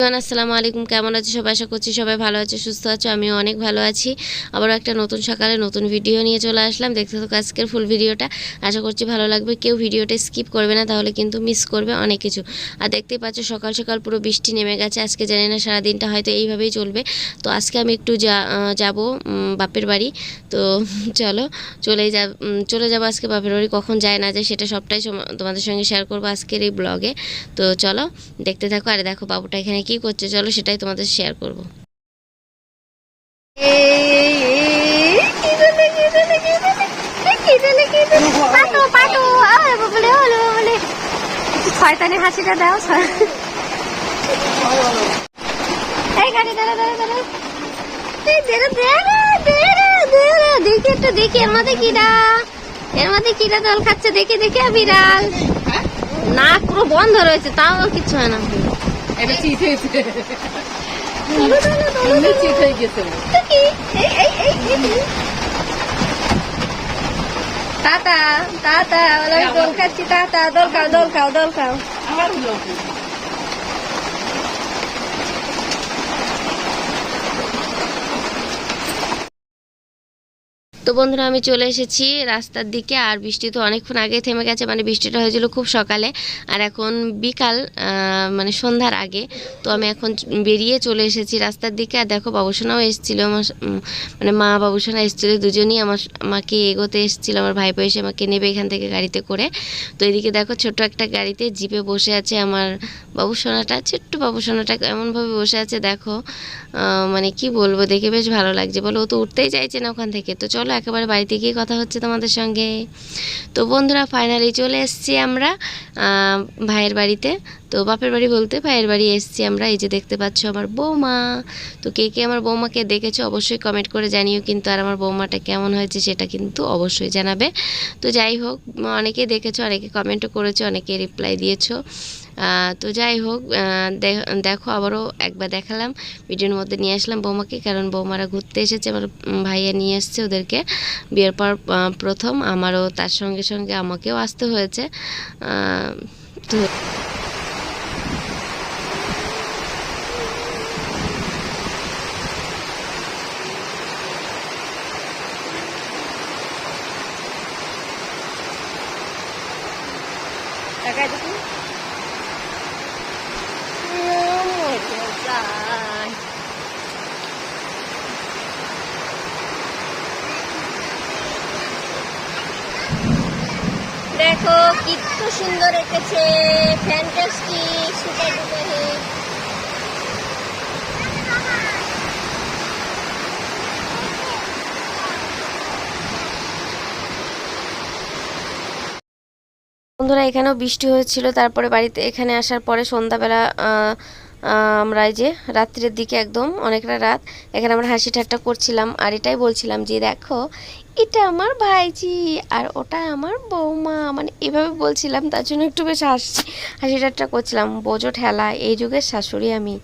আসসালামু আলাইকুম। কেমন আছো সবাই? আশা করছি সবাই ভালো আছে, সুস্থ আছো। আমিও অনেক ভালো আছি। আবারও একটা নতুন সকালে নতুন ভিডিও নিয়ে চলে আসলাম। দেখতে থাকো আজকের ফুল ভিডিওটা। আশা করছি ভালো লাগবে। কেউ ভিডিওটা স্কিপ করবে না, তাহলে কিন্তু মিস করবে অনেক কিছু। আর দেখতেই পাচ্ছ, সকাল সকাল পুরো বৃষ্টি নেমে গেছে। আজকে জানি না সারাদিনটা হয়তো এইভাবেই চলবে। তো আজকে আমি একটু যা যাব বাপের বাড়ি। তো চলো, চলেই যা চলে যাব আজকে বাপের বাড়ি। কখন যায় না যায় সেটা সবটাই তোমাদের সঙ্গে শেয়ার করব আজকের এই ব্লগে তো চলো, দেখতে থাকো। আর দেখো, বাবুটা এখানে কি করছে? চলো সেটাই তোমাদের শেয়ার করব। শয়তানি দেখি দেখি এর মধ্যে এর মধ্যে খাচ্ছে? দেখে দেখে বিড়াল না পুরো বন্ধ রয়েছে, তাও কিছু হয় না। এটা চিট হয়েছে। এমনি। চিট হয়ে গেছে। তাতা তাতা দোল খাচ্ছি তাতা দোল খাও দোল খাও দোল খাও। আমার তো বন্ধুরা, আমি চলে এসেছি রাস্তার দিকে আর বৃষ্টি তো অনেকক্ষণ আগে থেমে গেছে মানে বৃষ্টিটা হয়েছিল খুব সকালে আর এখন বিকাল মানে সন্ধ্যার আগে। তো আমি এখন বেরিয়ে চলে এসেছি রাস্তার দিকে আর দেখো বাবুসোনাও এসেছিল, আমার মানে মা বাবুসোনা এসেছিল, দুজনই আমার আমাকে এগোতে এসেছিল, আমার ভাইপো এসে আমাকে নেবে এখান থেকে গাড়িতে করে। তো এদিকে দেখো ছোট একটা গাড়িতে জিপে বসে আছে আমার বাবুসোনাটা, ছোট্ট বাবুসোনাটা এমনভাবে বসে আছে, দেখো। মানে কি বলব, দেখে বেশ ভালো লাগছে। বলো, ও তো উঠতেই চাইছে না ওখান থেকে। তো চলো, একেবারে বাড়িতে গিয়ে কথা হচ্ছে তোমাদের সঙ্গে। তো বন্ধুরা ফাইনালি চলে এসেছি আমরা ভাইয়ের বাড়িতে। তো বাপের বাড়ি বলতে ভাইয়ের বাড়ি এসেছি আমরা। এই যে দেখতে পাচ্ছ আমার বৌমা। তো কে কে আমার বৌমাকে দেখেছ অবশ্যই কমেন্ট করে জানিও কিন্তু, আর আমার বৌমাটা কেমন হয়েছে সেটা কিন্তু অবশ্যই জানাবে। তো যাই হোক অনেকে দেখেছ, অনেকে কমেন্টও করেছ, অনেকে রিপ্লাই দিয়েছ। তো যাই হোক দেখো আবারও একবার দেখালাম। ভিডিওর মধ্যে নিয়ে আসলাম বৌমাকে, কারণ বৌমারা ঘুরতে এসেছে আমার ভাইয়া নিয়ে এসছে ওদেরকে। বিয়ের পর প্রথম আমারও তার সঙ্গে সঙ্গে আমাকেও আসতে হয়েছে। তো দেখো কত সুন্দর এঁকেছে ফ্যান্টাস্টিক সুপার ডুপার বন্ধুরা, এখানেও বৃষ্টি হয়েছিল, তারপরে বাড়িতে, এখানে আসার পরে সন্ধ্যাবেলা আমরা এই যে রাত্রের দিকে একদম অনেকটা রাত। এখানে আমরা হাসি ঠাট্টা করছিলাম, আর এটাই বলছিলাম যে, দেখো, এটা আমার ভাইজি আর ওটা আমার বৌমা। মানে এভাবে বলছিলাম, তার জন্য একটু বেশ হাসি হাসি ঠাট্টা করছিলাম। বোঝো ঠেলা, এই যুগের শাশুড়ি আমি।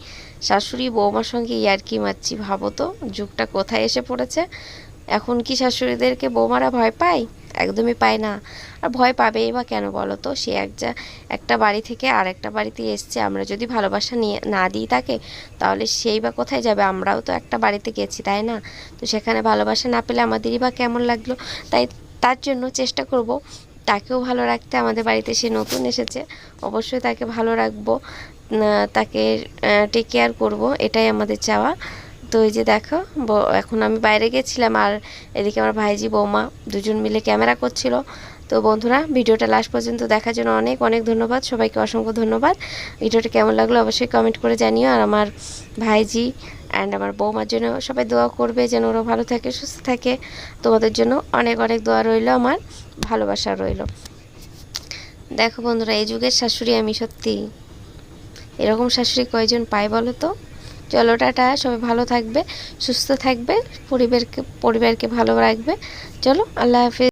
শাশুড়ি বৌমার সঙ্গে ইয়ার্কি মারছি, ভাবো তো, যুগটা কোথায় এসে পড়েছে? এখন কি শাশুড়িদেরকে বৌমারা ভয় পায়? একদমই পায় না। আর ভয় পাবেই বা কেন বলো তো? সে এক যা, একটা বাড়ি থেকে আর একটা বাড়িতে এসছে, আমরা যদি ভালোবাসা নিয়ে না দিই তাকে, তাহলে সেই বা কোথায় যাবে? আমরাও তো একটা বাড়িতে গেছি, তাই না? তো সেখানে ভালোবাসা না পেলে আমাদেরই বা কেমন লাগল? তাই, তার জন্য চেষ্টা করব তাকেও ভালো রাখতে। আমাদের বাড়িতে সে নতুন এসেছে, অবশ্যই তাকে ভালো রাখব। তাকে টেক কেয়ার করব, এটাই আমাদের চাওয়া। তো এই যে দেখো এখন আমি বাইরে গেছিলাম আর এদিকে আমার ভাইজি, বৌমা দুজন মিলে ক্যামেরা করছিল। তো বন্ধুরা, ভিডিওটা লাস্ট পর্যন্ত দেখার জন্য অনেক অনেক ধন্যবাদ। সবাইকে অসংখ্য ধন্যবাদ। ভিডিওটা কেমন লাগল অবশ্যই কমেন্ট করে জানিও। আর আমার ভাইজি অ্যান্ড আমার বৌমার জন্য সবাই দোয়া করবে যেন ওরা ভালো থাকে, সুস্থ থাকে। তোমাদের জন্য অনেক অনেক দোয়া রইল, আমার ভালোবাসা রইল। দেখো বন্ধুরা, এই যুগের শাশুড়ি আমি সত্যি। এরকম শাশুড়ি কয়জন পায় বলো তো? চলো টাটা সবাই ভালো থাকবে সুস্থ থাকবে পরিবারকে পরিবারকে ভালো রাখবে। চলো আল্লাহ হাফিজ।